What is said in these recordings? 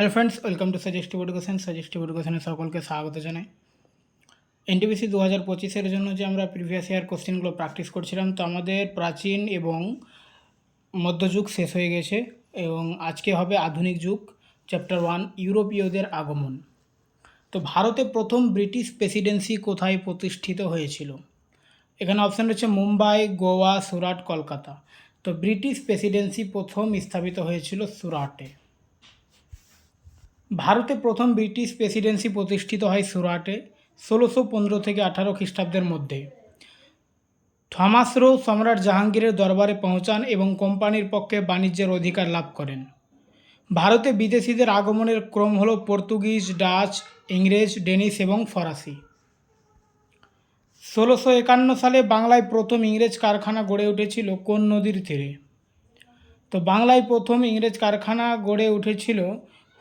Hello friends welcome to suggestive education suggestive এডুকেশনে সকলকে স্বাগত জানাই। এনটিপিসি দু হাজার পঁচিশের জন্য যে আমরা প্রিভিয়াস ইয়ার কোশ্চেনগুলো প্র্যাকটিস করছিলাম, তো আমাদের প্রাচীন এবং মধ্যযুগ শেষ হয়ে গেছে এবং আজকে হবে আধুনিক যুগ চ্যাপ্টার ওয়ান ইউরোপীয়দের আগমন। তো ভারতে প্রথম ব্রিটিশ প্রেসিডেন্সি কোথায় প্রতিষ্ঠিত হয়েছিল? এখানে অপশান রয়েছে মুম্বাই, গোয়া, সুরাট, কলকাতা। তো ব্রিটিশ প্রেসিডেন্সি প্রথম স্থাপিত হয়েছিল সুরাটে। ভারতে প্রথম ব্রিটিশ প্রেসিডেন্সি প্রতিষ্ঠিত হয় সুরাটে ষোলোশো পনেরো থেকে আঠারো খ্রিস্টাব্দের মধ্যে। থমাস রো সম্রাট জাহাঙ্গীরের দরবারে পৌঁছান এবং কোম্পানির পক্ষে বাণিজ্যের অধিকার লাভ করেন। ভারতে বিদেশিদের আগমনের ক্রম হল পর্তুগিজ, ডাচ, ইংরেজ, ডেনিশ এবং ফরাসি। ষোলোশো একান্ন সালে বাংলায় প্রথম ইংরেজ কারখানা গড়ে উঠেছিল কোন নদীর তীরে? তো বাংলায় প্রথম ইংরেজ কারখানা গড়ে উঠেছিল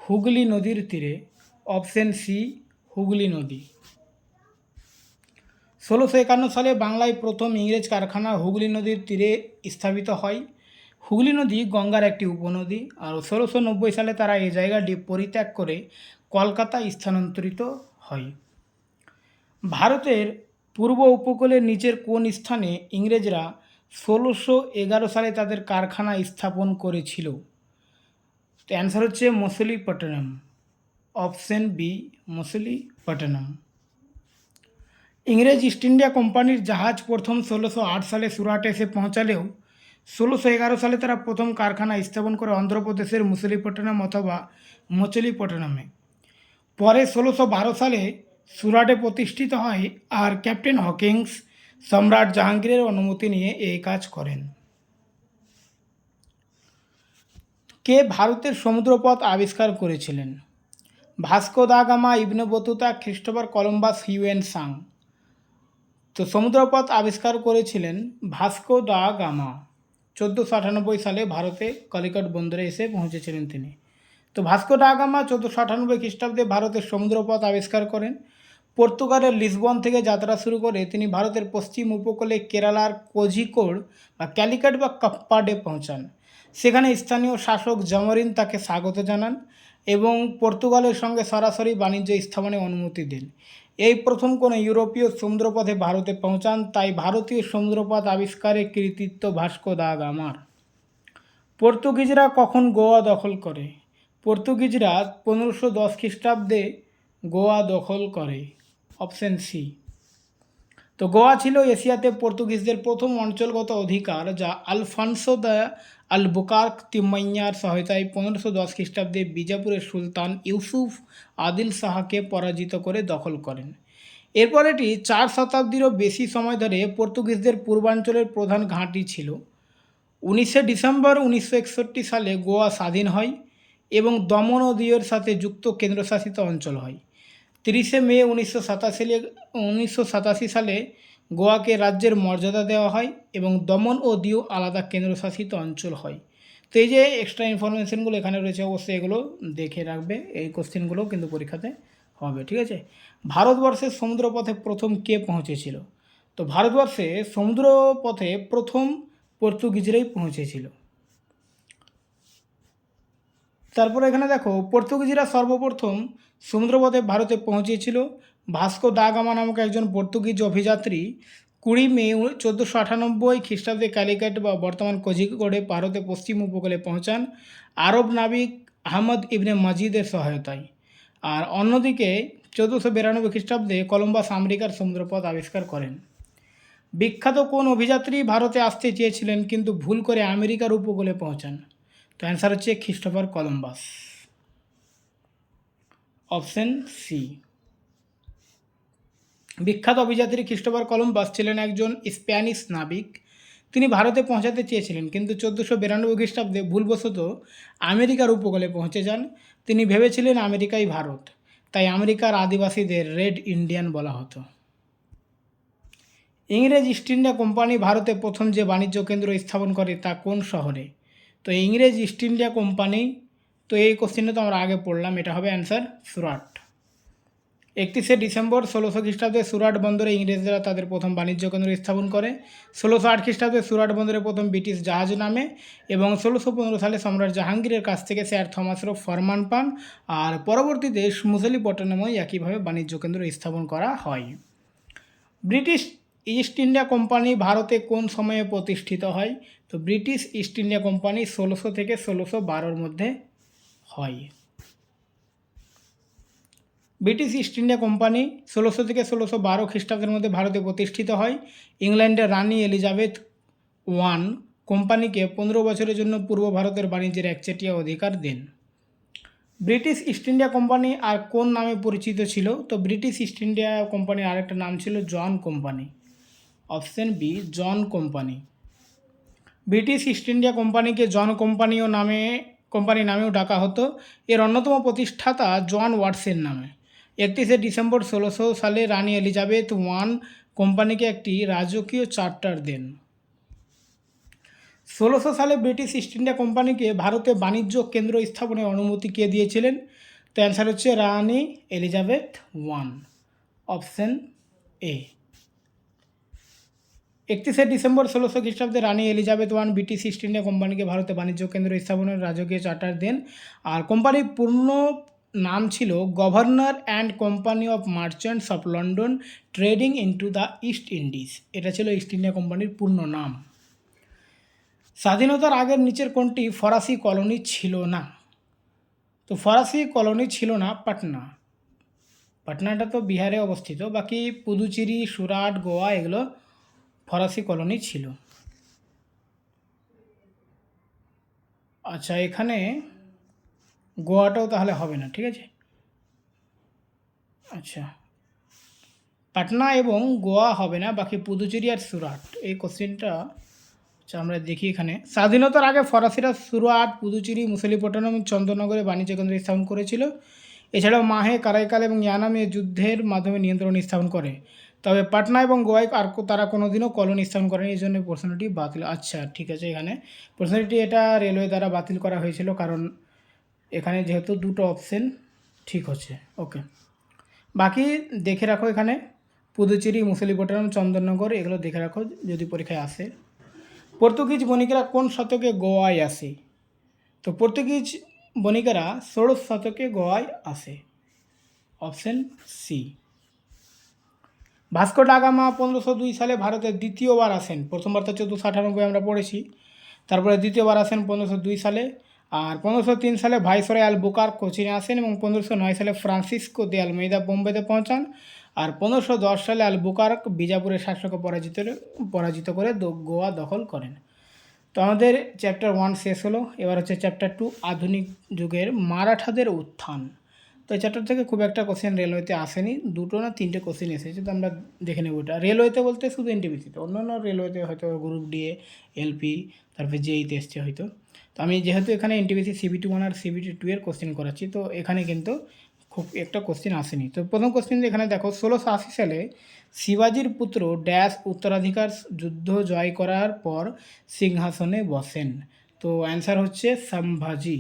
হুগলি নদীর তীরে অপশন সি, হুগলি নদী। ষোলোশো একান্ন সালে বাংলায় প্রথম ইংরেজ কারখানা হুগলি নদীর তীরে স্থাপিত হয়। হুগলি নদী গঙ্গার একটি উপনদী আর ষোলোশো নব্বই সালে তারা এই জায়গাটি পরিত্যাগ করে কলকাতা স্থানান্তরিত হয়। ভারতের পূর্ব উপকূলের নিচের কোন স্থানে ইংরেজরা ষোলোশো এগারো সালে তাদের কারখানা স্থাপন করেছিল? তো অ্যান্সার হচ্ছে মসলিপট্টনম। Option B মসলিপট্টনম। ইংরেজ ইস্ট ইন্ডিয়া কোম্পানির জাহাজ প্রথম ষোলোশো আট সালে সুরাটে এসে পৌঁছালেও ষোলোশো এগারো সালে তারা প্রথম কারখানা স্থাপন করে অন্ধ্রপ্রদেশের মুসলিপট্টনম অথবা মচলিপট্টনমে। পরে ষোলোশো বারো সালে সুরাটে প্রতিষ্ঠিত হয় আর ক্যাপ্টেন হকিংস সম্রাট জাহাঙ্গীরের অনুমতি নিয়ে এই কাজ করেন। কে ভারতের সমুদ্রপথ আবিষ্কার করেছিলেন? Vasco da Gama, Ibn Battuta Christopher Columbus, Hiuen Tsang. তো সমুদ্রপথ আবিষ্কার করেছিলেন ভাস্কো দা গামা। চোদ্দোশো আটানব্বই সালে ভারতে কলিকট বন্দরে এসে পৌঁছেছিলেন তিনি। তো ভাস্কো দা গামা চোদ্দোশো আটানব্বই খ্রিস্টাব্দে ভারতের সমুদ্রপথ আবিষ্কার করেন। পর্তুগালের লিসবন থেকে যাত্রা শুরু করে তিনি ভারতের পশ্চিম উপকূলে কেরালার কোঝিকোড বা ক্যালিকাট বা কাপ্পাডে পৌঁছান। সেখানে স্থানীয় শাসক জামরিন তাকে স্বাগত জানান এবং পর্তুগালের সঙ্গে সরাসরি বাণিজ্য স্থাপনে অনুমতি দেন। এই প্রথম কোনো ইউরোপীয় সমুদ্রপথে ভারতে পৌঁছান, তাই ভারতীয় সমুদ্রপথ আবিষ্কারে কৃতিত্ব ভাস্কো দা গামার। পর্তুগিজরা কখন গোয়া দখল করে? পর্তুগিজরা পনেরোশো দশ খ্রিস্টাব্দে গোয়া দখল করে। Option C. তো গোয়া ছিল এশিয়াতে পর্তুগিজদের প্রথম অঞ্চলগত অধিকার, যা আলফানসো দ্য আলবুকার্ক তিম্মাইয়ার সহায়তায় পনেরোশো দশ খ্রিস্টাব্দে বিজাপুরের সুলতান ইউসুফ আদিল শাহকে পরাজিত করে দখল করেন। এরপর এটি চার শতাব্দীরও বেশি সময় ধরে পর্তুগিজদের পূর্বাঞ্চলের প্রধান ঘাঁটি ছিল। উনিশে ডিসেম্বর উনিশশো একষট্টি সালে গোয়া স্বাধীন হয় এবং দমন ও দিউর সাথে যুক্ত কেন্দ্রশাসিত অঞ্চল হয়। তিরিশে মে উনিশশো সাতাশি উনিশশো সাতাশি সালে গোয়াকে রাজ্যের মর্যাদা দেওয়া হয় এবং দমন ও দিউ আলাদা কেন্দ্রশাসিত অঞ্চল হয়। তো এই যে এক্সট্রা ইনফরমেশনগুলো এখানে রয়েছে, অবশ্যই এগুলো দেখে রাখবে। এই কোশ্চেনগুলো কিন্তু পরীক্ষাতে হবে, ঠিক আছে? ভারতবর্ষের সমুদ্রপথে প্রথম কে পৌঁছেছিল? তো ভারতবর্ষে সমুদ্রপথে প্রথম পর্তুগিজরাই পৌঁছেছিল। তারপরে এখানে দেখো, পর্তুগিজরা সর্বপ্রথম সমুদ্রপথে ভারতে পৌঁছেছিল। ভাস্কো দা গামা নামক একজন পর্তুগিজ অভিযাত্রী কুড়ি মে চোদ্দোশো আটানব্বই খ্রিস্টাব্দে ক্যালিকাট বা বর্তমান কোঝিকোডে ভারতে পশ্চিম উপকূলে পৌঁছান আরব নাবিক আহমদ ইবনে মাজিদের সহায়তায়। আর অন্যদিকে চোদ্দোশো বিরানব্বই খ্রিস্টাব্দে কলম্বাস আমেরিকার সমুদ্রপথ আবিষ্কার করেন। বিখ্যাত কোন অভিযাত্রী ভারতে আসতে চেয়েছিলেন কিন্তু ভুল করে আমেরিকার উপকূলে পৌঁছান? তো অ্যান্সার হচ্ছে খ্রিস্টোফার কলম্বাস। অপশন সি বিখ্যাত অভিযাত্রী খ্রিস্টোফার কলম্বাস ছিলেন একজন স্প্যানিশ নাবিক। তিনি ভারতে পৌঁছাতে চেয়েছিলেন, কিন্তু চোদ্দোশো বিরানব্বই খ্রিস্টাব্দে ভুলবশত আমেরিকার উপকূলে পৌঁছে যান। তিনি ভেবেছিলেন আমেরিকাই ভারত, তাই আমেরিকার আদিবাসীদের রেড ইন্ডিয়ান বলা হতো। ইংরেজ ইস্ট ইন্ডিয়া কোম্পানি ভারতে প্রথম যে বাণিজ্য কেন্দ্র স্থাপন করে তা কোন শহরে? তো ইংরেজ ইস্ট ইন্ডিয়া কোম্পানি, তো এই কোশ্চেনটা তো আমরা আগে পড়লাম, এটা হবে অ্যান্সার সুরাট। একত্রিশে ডিসেম্বর ষোলোশো খ্রিস্টাব্দে সুরাট বন্দরে ইংরেজরা তাদের প্রথম বাণিজ্য কেন্দ্র স্থাপন করে। ষোলোশো আট খ্রিস্টাব্দে সুরাট বন্দরে প্রথম ব্রিটিশ জাহাজ নামে এবং ষোলোশো পনেরো সালে সম্রাট জাহাঙ্গীরের কাছ থেকে স্যার থমাসেরও ফরমান পান। আর পরবর্তীতে মুসলিপট্টনমে একইভাবে বাণিজ্য কেন্দ্র স্থাপন করা হয়। ব্রিটিশ ইস্ট ইন্ডিয়া কোম্পানি ভারতে কোন সময়ে প্রতিষ্ঠিত হয়? তো ব্রিটিশ ইস্ট ইন্ডিয়া কোম্পানি ষোলোশো থেকে ষোলোশো বারোর মধ্যে হয়। ব্রিটিশ ইস্ট ইন্ডিয়া কোম্পানি ষোলোশো থেকে ষোলোশো বারো খ্রিস্টাব্দের মধ্যে ভারতে প্রতিষ্ঠিত হয়। ইংল্যান্ডের রানী এলিজাবেথ ওয়ান কোম্পানিকে পনেরো বছরের জন্য পূর্ব ভারতের বাণিজ্যের একচেটিয়া অধিকার দেন। ব্রিটিশ ইস্ট ইন্ডিয়া কোম্পানি আর কোন নামে পরিচিত ছিল? তো ব্রিটিশ ইস্ট ইন্ডিয়া কোম্পানির আরেকটা নাম ছিল John company, option B John company. British East India কোম্পানিকে জন কোম্পানিও নামে কোম্পানি নামেও ডাকা হতো। এর অন্যতম প্রতিষ্ঠাতা জন ওয়াটসের নামে। একত্রিশে ডিসেম্বর ষোলোশো সালে রানী এলিজাবেথ ওয়ান কোম্পানিকে একটি রাজকীয় চার্টার দেন। ষোলোশো সালে ব্রিটিশ ইস্ট ইন্ডিয়া কোম্পানিকে ভারতে বাণিজ্য কেন্দ্র স্থাপনের অনুমতি কে দিয়েছিলেন? তো অ্যান্সার হচ্ছে রানী এলিজাবেথ ওয়ান। Option A. একত্রিশে ডিসেম্বর ষোলোশো খ্রিস্টাব্দে রানী Elizabeth one British East India কোম্পানিকে ভারতে বাণিজ্য কেন্দ্র স্থাপনের রাজকীয় চার্টার দেন। আর কোম্পানির পূর্ণ নাম ছিল governor and company of merchants of London trading into the East Indies. এটা ছিল ইস্ট ইন্ডিয়া কোম্পানির পূর্ণ নাম। স্বাধীনতার আগের নিচের কোনটি ফরাসি কলোনি ছিল না? তো ফরাসি কলোনি ছিল না, পাটনা। পাটনাটা তো বিহারে অবস্থিত। বাকি পুদুচেরি, সুরাট, গোয়া, এগুলো ফরাসি কলোনি ছিল। আচ্ছা এখানে গোয়াটাও তাহলে হবে না, ঠিক আছে? আচ্ছা। পাটনা এবং গোয়া হবে না, বাকি পুদুচেরি আর সুরাট। এই কোশ্চেনটা আচ্ছা আমরা দেখি এখানে। স্বাধীনতার আগে ফরাসিরা সুরাট, পুদুচেরি, মুসলিপট্টনম চন্দ্রনগরে বাণিজ্য কেন্দ্র স্থাপন করেছিল। এছাড়াও মাহে, কারাইকাল এবং ইয়ানামে যুদ্ধের মাধ্যমে নিয়ন্ত্রণ স্থাপন করে। তবে পাটনা এবং গোয়ায় আর তারা কোনোদিনও কলোনি স্থাপন করেনি, এই জন্য প্রশ্নটি বাতিল। আচ্ছা ঠিক আছে এখানে। প্রশ্নটি এটা রেলওয়ে দ্বারা বাতিল করা হয়েছিল কারণ এখানে যেহেতু দুটো অপশন ঠিক হচ্ছে ওকে বাকি দেখে রাখো এখানে, পুদুচেরি, মুসলিপট্টনম, চন্দননগর, এগুলো দেখে রাখো যদি পরীক্ষায় আসে। পর্তুগিজ বণিকেরা কোন শতকে গোয়ায় আসে? তো পর্তুগিজ বণিকেরা ষোড়শ শতকে গোয়ায় আসে। অপশন সি ভাস্কো ডাগামা পনেরোশো দুই সালে ভারতের দ্বিতীয়বার আসেন। প্রথমবার তো চোদ্দোশো আটানব্বই আমরা পড়েছি। তারপরে দ্বিতীয়বার আসেন পনেরোশো দুই সালে। আর পনেরোশো তিন সালে ভাইসরয় আল বুকার কোচিনে আসেন এবং পনেরোশো নয় সালে ফ্রান্সিসকো দে আলমেইদা বোম্বেতে পৌঁছান। আর পনেরোশো দশ সালে আল বুকারক বিজাপুরের শাসককে পরাজিত পরাজিত করে গোয়া দখল করেন। তো আমাদের চ্যাপ্টার ওয়ান শেষ হলো। এবার হচ্ছে চ্যাপ্টার টু, আধুনিক যুগের মারাঠাদের উত্থান। তো এই চ্যাপ্টার থেকে খুব একটা কোশ্চেন রেলওয়েতে আসেনি। দুটো না তিনটে কোশ্চেন এসেছে, তো আমরা দেখে নেব ওটা রেলওয়েতে বলতে শুধু এনটিপিসিতে অন্য অন্য রেলওয়েতে হয়তো গ্রুপ ডিএ এলপি তারপরে জেইতে এসছে হয়তো। তো আমি যেহেতু এখানে এনটিপিসি সিবিটি ওয়ান আর সিবিটি টু এর কোশ্চেন করাচ্ছি, তো এখানে কিন্তু খুব একটা কোশ্চেন আসেনি। তো প্রথম কোশ্চেন এখানে দেখো ষোলোশো আশি সালে শিবাজির পুত্র ড্যাশ উত্তরাধিকার যুদ্ধ জয় করার পর সিংহাসনে বসেন। তো অ্যান্সার হচ্ছে সম্ভাজি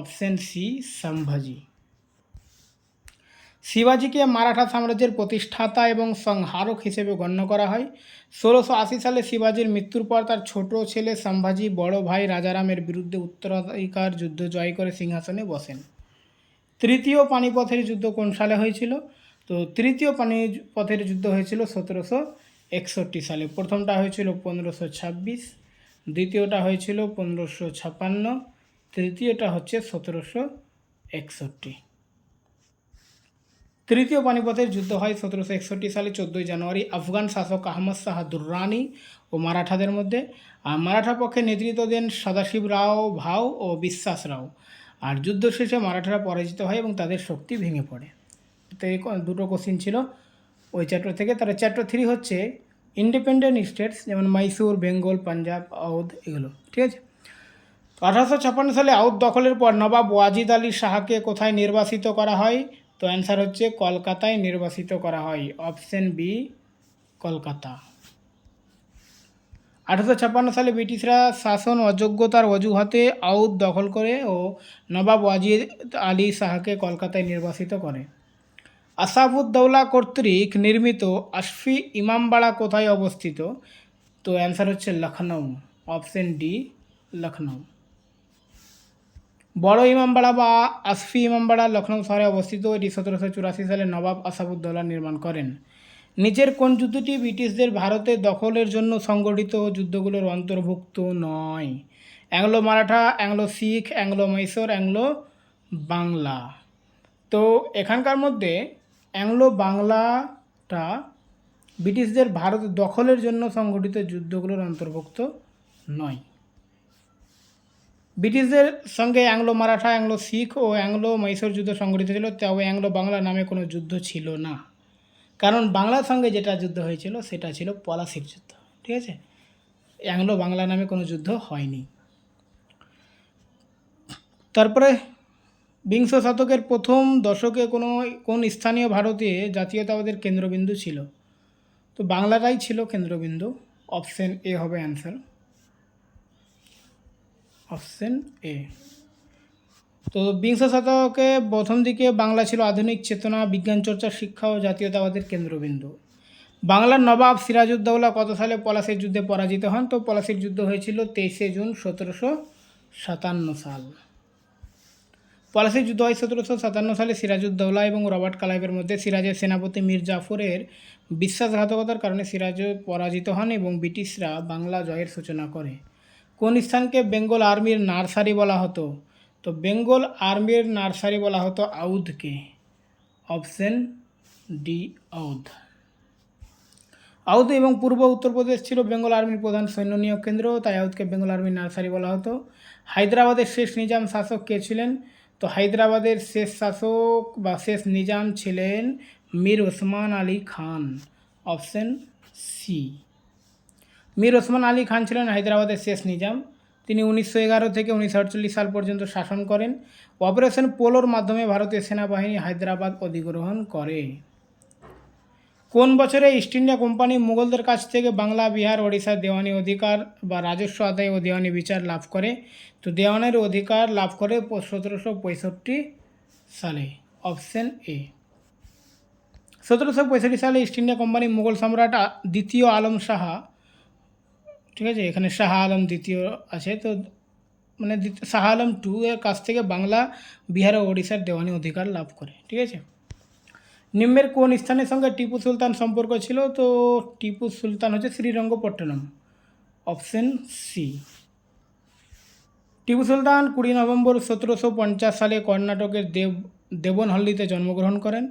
অপশন সি সম্ভাজি। শিবাজিকে মারাঠা সাম্রাজ্যের প্রতিষ্ঠাতা এবং সংহারক হিসেবে গণ্য করা হয়। ষোলোশো আশি সালে শিবাজির মৃত্যুর পর তার ছোট ছেলে সম্ভাজি বড় ভাই রাজারামের বিরুদ্ধে উত্তরাধিকার যুদ্ধ জয় করে সিংহাসনে বসেন। তৃতীয় পানিপথের যুদ্ধ কোন সালে হয়েছিল? তো তৃতীয় পানিপথের যুদ্ধ হয়েছিল সতেরোশো একষট্টি সালে। প্রথমটা হয়েছিল পনেরোশো ছাব্বিশ, দ্বিতীয়টা হয়েছিল পনেরোশো ছাপান্ন, তৃতীয়টা হচ্ছে সতেরোশো একষট্টি। তৃতীয় পানিপথের যুদ্ধ হয় সতেরোশো একষট্টি সালে চোদ্দোই জানুয়ারি। আফগান শাসক আহমদ শাহ দুর্রানি ও মারাঠাদের মধ্যে। আর মারাঠা পক্ষে নেতৃত্ব দেন সদাশিব রাও ভাও ও বিশ্বাস রাও। আর যুদ্ধ শেষে মারাঠারা পরাজিত হয় এবং তাদের শক্তি ভেঙে পড়ে। তো এই দুটো কোশ্চিন ছিল। ওই চ্যাপ্টার থেকে তার চ্যাপ্টার থ্রি হচ্ছে ইন্ডিপেন্ডেন্ট স্টেটস যেমন মাইসুর বেঙ্গল পাঞ্জাব আউধ এগুলো। ঠিক আছে? আঠারোশো ছাপ্পান্ন সালে আউধ দখলের পর নবাব ওয়াজিদ আলী শাহকে কোথায় নির্বাসিত করা হয়? তো অ্যান্সার হচ্ছে কলকাতায় নির্বাসিত করা হয়। Option B Kolkata. আঠারোশো ছাপ্পান্ন সালে ব্রিটিশরা শাসন অযোগ্যতার অজুহাতে আউধ দখল করে ও নবাব ওয়াজিদ আলী শাহকে কলকাতায় নির্বাসিত করে। আসাফুদ্দৌলা কর্তৃক নির্মিত আশফি ইমামবাড়া কোথায় অবস্থিত? তো অ্যান্সার হচ্ছে লখনৌ অপশন ডি লখনৌ বড় ইমামবাড়া বা আসফি ইমামবাড়া লখনৌ শহরে অবস্থিত এটি সতেরোশো চুরাশি সালে নবাব আসাবুদ্দৌলা নির্মাণ করেন। নিচের কোন যুদ্ধটি ব্রিটিশদের ভারতে দখলের জন্য সংগঠিত যুদ্ধগুলোর অন্তর্ভুক্ত নয়। Anglo Maratha, Anglo Sikh, Anglo Mysore Anglo Bangla. তো এখানকার মধ্যে অ্যাংলো বাংলাটা ব্রিটিশদের ভারত দখলের জন্য সংগঠিত যুদ্ধগুলোর অন্তর্ভুক্ত নয়। ব্রিটিশদের সঙ্গে অ্যাংলো মারাঠা, অ্যাংলো শিখ ও অ্যাংলো মৈশোর যুদ্ধ সংগঠিত ছিল, তবে অ্যাংলো বাংলা নামে কোনো যুদ্ধ ছিল না। কারণ বাংলার সঙ্গে যেটা যুদ্ধ হয়েছিল, সেটা ছিল পলাশির যুদ্ধ, ঠিক আছে? অ্যাংলো বাংলা নামে কোনো যুদ্ধ হয়নি। তারপরে বিংশ শতকের প্রথম দশকে কোনো, কোন স্থানীয় ভারতে জাতীয়তাবাদের কেন্দ্রবিন্দু ছিল? তো বাংলাটাই ছিল কেন্দ্রবিন্দু, অপশন এ হবে অ্যান্সার। Option A. তো বিংশ শতকে প্রথম দিকে বাংলা ছিল আধুনিক চেতনা, বিজ্ঞান চর্চা, শিক্ষা ও জাতীয়তাবাদের কেন্দ্রবিন্দু। বাংলার নবাব সিরাজউদ্দৌলা কত সালে পলাশির যুদ্ধে পরাজিত হন? তো পলাশির যুদ্ধ হয়েছিল তেইশে জুন সতেরোশো সাতান্ন সাল। পলাশির যুদ্ধ হয় সতেরোশো সাতান্ন সালে সিরাজউদ্দৌলা এবং রবার্ট কালাইবের মধ্যে। সিরাজের সেনাপতি মীর জাফরের বিশ্বাসঘাতকতার কারণে সিরাজ পরাজিত হন এবং ব্রিটিশরা বাংলা জয়ের সূচনা করে। কোন স্থানকে বেঙ্গল আর্মির নার্সারি বলা হতো? তো বেঙ্গল আর্মির নার্সারি বলা হতো আউধকে। Option D, Awadh. আউধ এবং পূর্ব উত্তরপ্রদেশ ছিল বেঙ্গল আর্মির প্রধান সৈন্য নিয়োগ কেন্দ্র, তাই আউধকে বেঙ্গল আর্মির নার্সারি বলা হতো। হায়দ্রাবাদের শেষ নিজাম শাসক কে ছিলেন? তো হায়দ্রাবাদের শেষ শাসক বা শেষ নিজাম ছিলেন মীর ওসমান আলী খান। Option C. মীর ওসমান আলী খান ছিলেন হায়দ্রাবাদের শেষ নিজাম। তিনি উনিশশো এগারো থেকে উনিশশো আটচল্লিশ সাল পর্যন্ত শাসন করেন। অপারেশন পোলোর মাধ্যমে ভারতীয় সেনাবাহিনী হায়দ্রাবাদ অধিগ্রহণ করে। কোন বছরে ইস্ট ইন্ডিয়া কোম্পানি মুঘলদের কাছ থেকে বাংলা, বিহার ওড়িশার দেওয়ানি অধিকার বা রাজস্ব আদায় ও দেওয়ানি বিচার লাভ করে? তো দেওয়ানের অধিকার লাভ করে সতেরোশো পঁয়ষট্টি সালে। Option A. সতেরোশো পঁয়ষট্টি সালে ইস্ট ইন্ডিয়া কোম্পানি মুঘল সম্রাট দ্বিতীয় আলম শাহ ঠিক আছে? এখানে শাহ আলম দ্বিতীয় আছে। তো মানে শাহ আলম টু এর কাছ থেকে বাংলা, বিহার ও ওড়িশার দেওয়ানি অধিকার লাভ করে। ঠিক আছে? নিম্নের কোন স্থানের সঙ্গে টিপু সুলতান সম্পর্ক ছিল? তো টিপু সুলতান হচ্ছে শ্রীরঙ্গপট্টনম। অপশন সি টিপু সুলতান কুড়ি নভেম্বর সতেরোশো পঞ্চাশ সালে কর্ণাটকের দেব, দেবনহল্লিতে জন্মগ্রহণ করেন।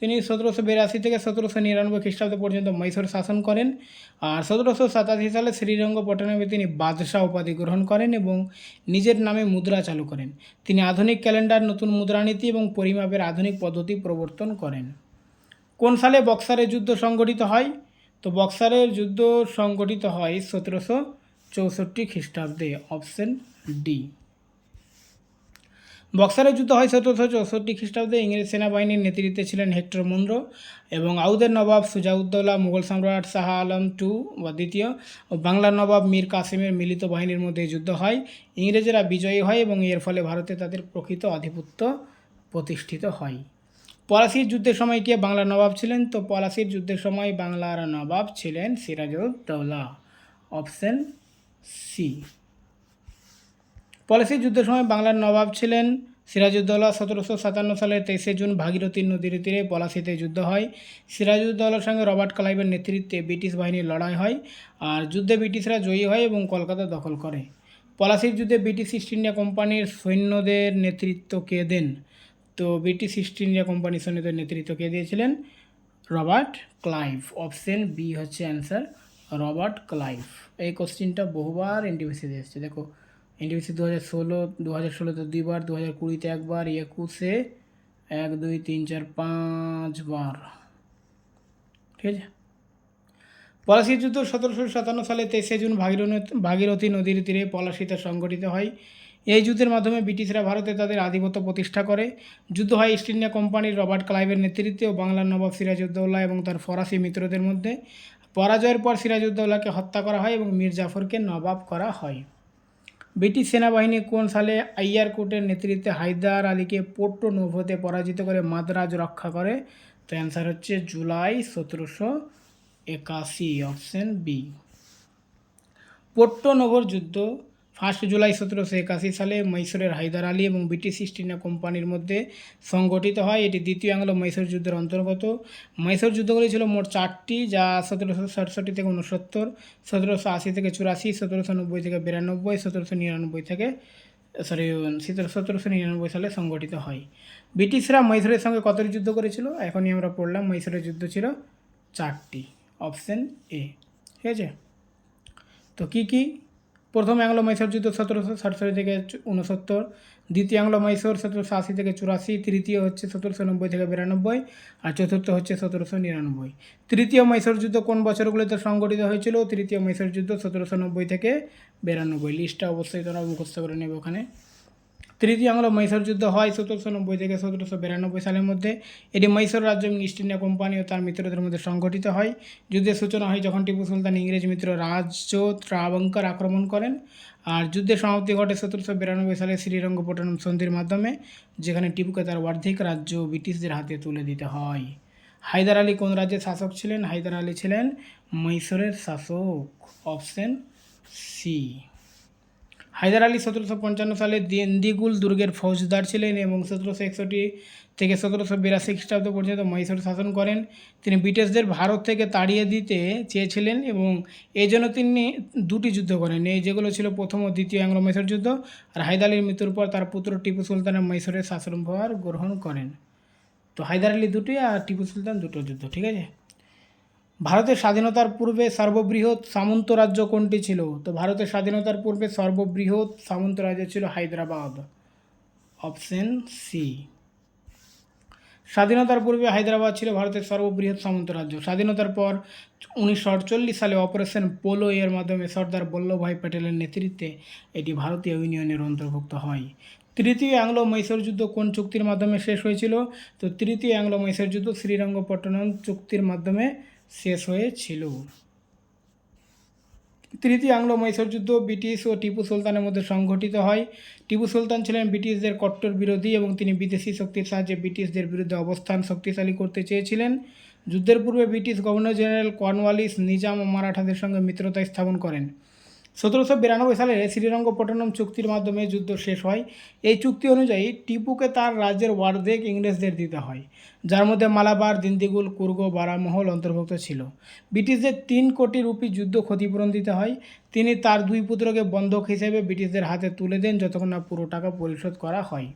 তিনি সতেরোশো বিরাশি থেকে সতেরোশো নিরানব্বই খ্রিস্টাব্দ পর্যন্ত মহীশূর শাসন করেন আর সতেরোশো সাতাশি সালে শ্রীরঙ্গপট্টনমে তিনি বাদশাহ উপাধি গ্রহণ করেন এবং নিজের নামে মুদ্রা চালু করেন। তিনি আধুনিক ক্যালেন্ডার, নতুন মুদ্রানীতি এবং পরিমাপের আধুনিক পদ্ধতি প্রবর্তন করেন। কোন সালে বক্সারের যুদ্ধ সংগঠিত হয়? তো বক্সারের যুদ্ধ সংগঠিত হয় সতেরোশো চৌষট্টি খ্রিস্টাব্দে, অপশন ডি। বক্সারের যুদ্ধ হয় সতেরোশো চৌষট্টি খ্রিস্টাব্দে ইংরেজ সেনাবাহিনীর নেতৃত্বে ছিলেন হেক্টর মুন্ড্রো এবং আউদের নবাব সুজাউদ্দৌলা, মুঘল সম্রাট শাহ আলম টু বা দ্বিতীয়, ও বাংলার নবাব মীর কাসিমের মিলিত বাহিনীর মধ্যে যুদ্ধ হয়। ইংরেজরা বিজয়ী হয় এবং এর ফলে ভারতে তাদের প্রকৃত আধিপত্য প্রতিষ্ঠিত হয়। পলাশির যুদ্ধের সময় কে বাংলার নবাব ছিলেন? তো পলাশির যুদ্ধের সময় বাংলার নবাব ছিলেন সিরাজউদ্দৌলা, অপশন সি। পলাশির যুদ্ধের সময় বাংলার নবাব ছিলেন। সিরাজউদ্দৌলা সতেরোশো সাতান্ন সালের তেইশে জুন ভাগীরথী নদীর তীরে পলাশিতে যুদ্ধ হয়। সিরাজউদ্দৌলার সঙ্গে রবার্ট ক্লাইভের নেতৃত্বে ব্রিটিশ বাহিনীর লড়াই হয় আর যুদ্ধে ব্রিটিশরা জয়ী হয় এবং কলকাতা দখল করে। পলাশির যুদ্ধে ব্রিটিশ ইস্ট ইন্ডিয়া কোম্পানির সৈন্যদের নেতৃত্ব কে দেন? তো ব্রিটিশ ইস্ট ইন্ডিয়া কোম্পানির সৈন্যদের নেতৃত্ব কে দিয়েছিলেন? Robert Clive. অপশন বি হচ্ছে অ্যান্সার রবার্ট ক্লাইভ। এই কোশ্চিনটা বহুবার এনটিভিসিতে এসেছে। দেখো এনটিভিসি দু হাজার ষোলো দু হাজার ষোলোতে দুইবার দু হাজার কুড়িতে একবার, একুশে এক, দুই, তিন, চার পাঁচবার ঠিক আছে? পলাশির যুদ্ধ সতেরোশো সাতান্ন সালে তেইশে জুন ভাগীরথী ভাগীরথী নদীর তীরে পলাশিতে সংগঠিত হয়। এই যুদ্ধের মাধ্যমে ব্রিটিশরা ভারতে তাদের আধিপত্য প্রতিষ্ঠা করে। যুদ্ধ হয় ইস্ট ইন্ডিয়া কোম্পানির রবার্ট ক্লাইভের নেতৃত্বে ও বাংলার নবাব সিরাজউদ্দৌলা এবং তার ফরাসি মিত্রদের মধ্যে। পরাজয়ের পর সিরাজউদ্দৌলাকে হত্যা করা হয় এবং মীর জাফরকে নবাব করা হয়। ব্রিটিশ সেনাবাহিনী কোন সালে আইয়ার কোর্টের নেতৃত্বে হায়দার আলীকে পোর্টো নোভোতে পরাজিত করে মাদ্রাজ রক্ষা করে? তো অ্যান্সার হচ্ছে জুলাই সতেরোশো একাশি, অপশন বি। পোর্টো নোভোর যুদ্ধ ফার্স্ট জুলাই সতেরোশো একাশি সালে মৈসুরের হায়দার আলী এবং ব্রিটিশ ইস্ট ইন্ডিয়া কোম্পানির মধ্যে সংগঠিত হয়। এটি দ্বিতীয় আংলো মৈসুর যুদ্ধের অন্তর্গত। মৈসুর যুদ্ধগুলি ছিল মোট চারটি, যা সতেরোশো সাতষট্টি থেকে উনসত্তর সতেরোশো আশি থেকে চুরাশি, সতেরোশো নব্বই থেকে বিরানব্বই, সতেরোশো নিরানব্বই থেকে সরি সতেরোশো নিরানব্বই সালে সংগঠিত হয়। ব্রিটিশরা মৈসুরের সঙ্গে কতটি যুদ্ধ করেছিল? এখনই আমরা পড়লাম মৈসুরের যুদ্ধ ছিল চারটি। Option A. ঠিক আছে? তো কী কী? প্রথম অ্যাংলো মাইসোর যুদ্ধ সতেরোশো সাতষট্টি থেকে উনসত্তর দ্বিতীয় অ্যাংলো মাইসোর সতেরোশো আশি থেকে চুরাশি, তৃতীয় হচ্ছে সতেরোশো নব্বই থেকে বিরানব্বই, আর চতুর্থ হচ্ছে সতেরোশো নিরানব্বই। তৃতীয় মাইসোর যুদ্ধ কোন বছরগুলোতে সংগঠিত হয়েছিল? তৃতীয় মাইসোর যুদ্ধ সতেরোশো নব্বই থেকে বিরানব্বই। লিস্টটা অবশ্যই তোমরা মুখস্থ করে নেবে ওখানে। তৃতীয় আংলো মৈসুর যুদ্ধ হয় সতেরোশো নব্বই থেকে সতেরোশো বিরানব্বই সালের মধ্যে। এটি মৈসুর রাজ্য এবং ইস্ট ইন্ডিয়া কোম্পানি ও তার মিত্রদের মধ্যে সংগঠিত হয়। যুদ্ধের সূচনা হয় যখন টিপু সুলতান ইংরেজ মিত্র রাজ্য ত্রাবঙ্কর আক্রমণ করেন আর যুদ্ধের সমাপ্তি ঘটে সতেরোশো বিরানব্বই সালে শ্রীরঙ্গপট্টনম সন্ধির মাধ্যমে, যেখানে টিপুকে তার অর্ধেক রাজ্য ব্রিটিশদের হাতে তুলে দিতে হয়। হায়দার আলী কোন রাজ্যের শাসক ছিলেন? হায়দার আলী ছিলেন মৈসুরের শাসক অপশন সি। হায়দার আলী সতেরোশো পঞ্চান্ন সালে দিন্দিগুল দুর্গের ফৌজদার ছিলেন এবং সতেরোশো একষট্টি থেকে সতেরোশো বিরাশি খ্রিস্টাব্দ পর্যন্ত মহীশূর শাসন করেন। তিনি ব্রিটিশদের ভারত থেকে তাড়িয়ে দিতে চেয়েছিলেন এবং এই জন্য তিনি দুটি যুদ্ধ করেন। এই যেগুলো ছিল প্রথম ও দ্বিতীয় অ্যাংলো মহীশূর যুদ্ধ আর হায়দার আলীর মৃত্যুর পর তার পুত্র টিপু সুলতানের মহীশূরের শাসনভার গ্রহণ করেন। তো হায়দার আলী দুটি আর টিপু সুলতান দুটো যুদ্ধ, ঠিক আছে? ভারতের স্বাধীনতার পূর্বে সর্ববৃহৎ সামন্ত রাজ্য কোনটি ছিল? তো ভারতের স্বাধীনতার পূর্বে সর্ববৃহৎ সামন্ত রাজ্য ছিল হায়দ্রাবাদ। Option C. স্বাধীনতার পূর্বে হায়দ্রাবাদ ছিল ভারতের সর্ববৃহৎ সামন্ত রাজ্য। স্বাধীনতার পর উনিশশো আটচল্লিশ সালে অপারেশন পোলো এর মাধ্যমে সর্দার বল্লভভাই প্যাটেলের নেতৃত্বে এটি ভারতীয় ইউনিয়নের অন্তর্ভুক্ত হয়। তৃতীয় অ্যাংলো মৈসুর যুদ্ধ কোন চুক্তির মাধ্যমে শেষ হয়েছিল? তো তৃতীয় অ্যাংলো মৈসুর যুদ্ধ শ্রীরঙ্গপট্টনম চুক্তির মাধ্যমে শেষ হয়েছিল। তৃতীয় আংলো মৈসুর যুদ্ধ ব্রিটিশ ও টিপু সুলতানের মধ্যে সংঘটিত হয়। টিপু সুলতান ছিলেন ব্রিটিশদের কট্টর বিরোধী এবং তিনি বিদেশি শক্তির সাহায্যে ব্রিটিশদের বিরুদ্ধে অবস্থান শক্তিশালী করতে চেয়েছিলেন। যুদ্ধের পূর্বে British governor general Cornwallis Nizam ও মারাঠাদের সঙ্গে মিত্রতা স্থাপন করেন। সতেরোশো বিরানব্বই সালে শ্রীরঙ্গপট্টনম চুক্তির মাধ্যমে যুদ্ধ শেষ হয়। এই চুক্তি অনুযায়ী টিপুকে তার রাজ্যের ওয়ার্ধেক ইংরেজদের দিতে হয়, যার মধ্যে মালাবার, দিন্দিগুল, কুর্গ, বারামহল অন্তর্ভুক্ত ছিল। ব্রিটিশদের তিন কোটি রুপি যুদ্ধ ক্ষতিপূরণ দিতে হয়। তিনি তার দুই পুত্রকে বন্ধক হিসেবে ব্রিটিশদের হাতে তুলে দেন যতক্ষণ না পুরো টাকা পরিশোধ করা হয়।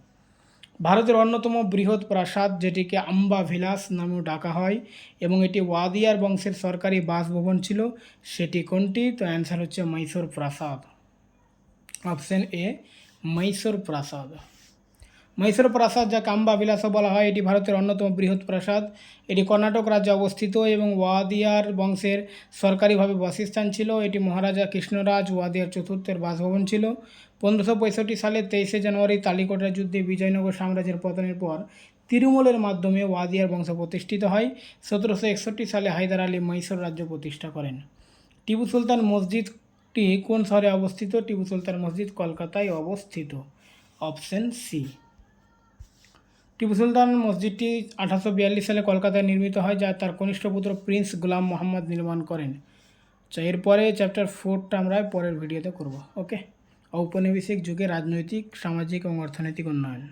ভারতের অন্যতম বৃহৎ প্রাসাদ যেটিকে আম্বা ভিলাস নামেও ডাকা হয় এবং এটি ওয়াদিয়ার বংশের সরকারি বাসভবন ছিল। সেটি কোনটি? তো অ্যান্সার হচ্ছে মৈসোর প্রাসাদ। অপশন এ মৈসোর প্রাসাদ। মৈসুর প্রাসাদ, যা কাম্বা বিলাসও বলা হয়, এটি ভারতের অন্যতম বৃহৎ প্রাসাদ। এটি কর্ণাটক রাজ্যে অবস্থিত এবং ওয়াদিয়ার বংশের সরকারিভাবে বাসস্থান ছিল। এটি মহারাজা কৃষ্ণরাজ ওয়াদিয়ার চতুর্থের বাসভবন ছিল। পনেরোশো পঁয়ষট্টি সালের তেইশে জানুয়ারি তালিকোটার যুদ্ধে বিজয়নগর সাম্রাজ্যের পতনের পর তিরুমলের মাধ্যমে ওয়াদিয়ার বংশ প্রতিষ্ঠিত হয়। সতেরোশো একষট্টি সালে হায়দার আলী মহীশূর রাজ্য প্রতিষ্ঠা করেন। টিপু সুলতান মসজিদটি কোন শহরে অবস্থিত? টিপু সুলতান মসজিদ কলকাতায় অবস্থিত। Option C. টিপু সুলতান মসজিদটি আঠারোশো বিয়াল্লিশ সালে কলকাতায় নির্মিত হয়, যা তার কনিষ্ঠ পুত্র প্রিন্স গোলাম মোহাম্মদ নির্মাণ করেন। তো এরপরে চ্যাপ্টার ফোরটা আমরা পরের ভিডিওতে করব ওকে ঔপনিবেশিক যুগে রাজনৈতিক, সামাজিক এবং অর্থনৈতিক উন্নয়ন।